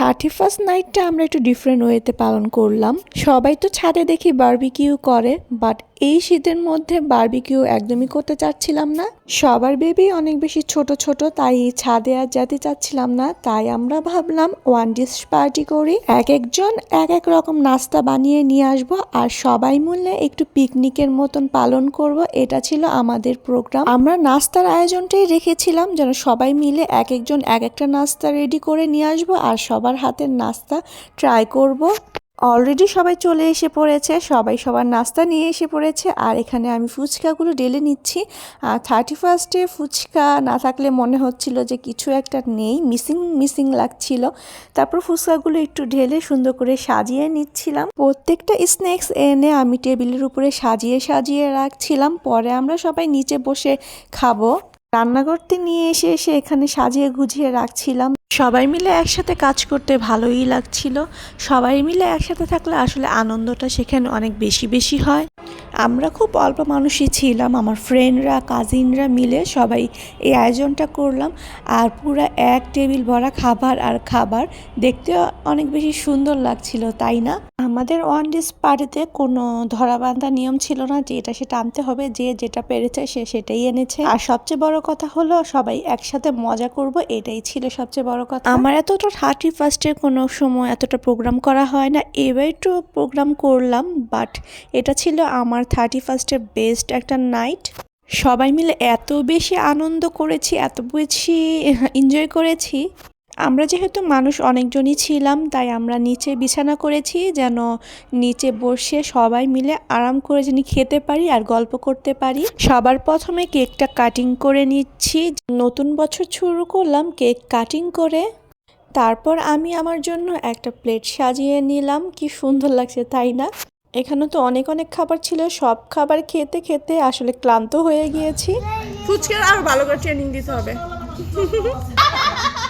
Thirty first নাইটটা আমরা একটু different ওয়েতে পালন করলাম। সবাই তো ছাদে দেখি বার্বিকিউ করে বাট এই শীতের মধ্যে বারবিকিউ একদমই করতে চাচ্ছিলাম না। সবার বেবি অনেক বেশি ছোট ছোট, তাই ছাদে আর যেতে চাচ্ছিলাম না। তাই আমরা ভাবলাম ওয়ান ডিশ পার্টি করি এক একজন এক এক রকম নাস্তা বানিয়ে নিয়ে আসব আর সবাই মিলে একটু পিকনিকের মতন পালন করব। এটা ছিল আমাদের প্রোগ্রাম আমরা নাস্তার আয়োজনটাই রেখেছিলাম, যেন সবাই মিলে এক একজন এক একটা নাস্তা রেডি করে নিয়ে আসব আর সবার হাতের নাস্তা ট্রাই করব। অলরেডি সবাই চলে এসে পড়েছে, সবাই সবার নাস্তা নিয়ে এসে পড়েছে, আর এখানে আমি ফুচকাগুলো ডেলে নিচ্ছি। আর থার্টি ফার্স্টে ফুচকা না থাকলে মনে হচ্ছিল যে কিছু একটা নেই মিসিং মিসিং লাগছিল। তারপর ফুচকাগুলো একটু ঢেলে সুন্দর করে সাজিয়ে নিচ্ছিলাম। প্রত্যেকটা স্ন্যাক্স এনে আমি টেবিলের উপরে সাজিয়ে সাজিয়ে রাখছিলাম। পরে আমরা সবাই নিচে বসে খাব। রান্না করতে নিয়ে এসে এসে এখানে সাজিয়ে গুছিয়ে রাখছিলাম। সবাই মিলে একসাথে কাজ করতে ভালোই লাগছিল। সবাই মিলে একসাথে থাকলে আসলে আনন্দটা সেখানে অনেক বেশি বেশি হয়। আমরা খুব অল্প মানুষই ছিলাম, আমার ফ্রেন্ডরা কাজিনরা মিলে সবাই এই আয়োজনটা করলাম। আর পুরো এক টেবিল ভরা খাবার আর খাবার দেখতে অনেক বেশি সুন্দর লাগছিল, তাই না? আমাদের ওয়ান ডিস পার্টিতে কোনো ধরাবান্ধা নিয়ম ছিল না যে এটা সেটা আনতে হবে, যে যেটা পেরেছে সে সেটাই এনেছে। আর সবচেয়ে বড় কথা হলো সবাই একসাথে মজা করব, এটাই ছিল সবচেয়ে বড় কথা। আমার এতটা থার্টি ফার্স্টের কোনো সময় এতটা প্রোগ্রাম করা হয় না। এবার একটু প্রোগ্রাম করলাম বাট এটা ছিল আমার থার্টি ফার্স্টের বেস্ট একটা নাইট সবাই মিলে এত বেশি আনন্দ করেছি, এত বেশি এনজয় করেছি। আমরা যেহেতু মানুষ অনেকজনই ছিলাম তাই আমরা নিচে বিছানা করেছি যেন নিচে বসে সবাই মিলে আরাম করে যেন খেতে পারি আর গল্প করতে পারি। সবার প্রথমে কেকটা কাটিং করে নিচ্ছি। নতুন বছর শুরু করলাম কেক কাটিং করে। তারপর আমি আমার জন্য একটা প্লেট সাজিয়ে নিলাম। কি সুন্দর লাগছে তাই না? এখানে তো অনেক অনেক খাবার ছিল সব খাবার খেতে খেতে আসলে ক্লান্ত হয়ে গিয়েছি। ফুচকার আরও ভালো করে ট্রেনিং দিতে হবে।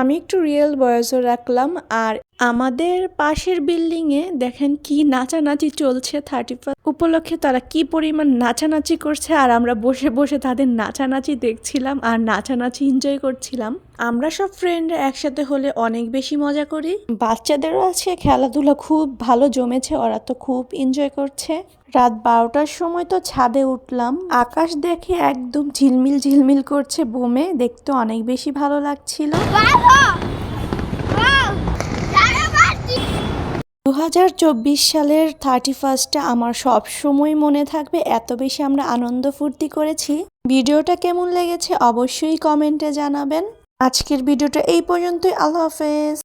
আমি একটু রিয়েল বয়সও রাখলাম আর আমাদের পাশের বিল্ডিংয়ে দেখেন কি নাচানাচি চলছে থার্টি ফার্স্ট উপলক্ষে তারা কি পরিমাণ নাচানাচি করছে আর আমরা বসে বসে তাদের নাচানাচি দেখছিলাম আর নাচানাচি এনজয় করছিলাম। আমরা সব ফ্রেন্ডরা একসাথে হলে অনেক বেশি মজা করি। বাচ্চাদেরও আছে, খেলাধুলা খুব ভালো জমেছে, ওরা তো খুব এনজয় করছে। রাত বারোটার সময় তো ছাদে উঠলাম। আকাশ দেখে একদম ঝিলমিল ঝিলমিল করছে বোমে, দেখতে অনেক বেশি ভালো লাগছিল? দু হাজার চব্বিশ সালের থার্টি ফার্স্টে আমার সব সময় মনে থাকবে এত বেশি আমরা আনন্দ ফুর্তি করেছি। ভিডিওটা কেমন লেগেছে অবশ্যই কমেন্টে জানাবেন। আজকের ভিডিওটা এই পর্যন্তই। আল্লাহ হাফেজ।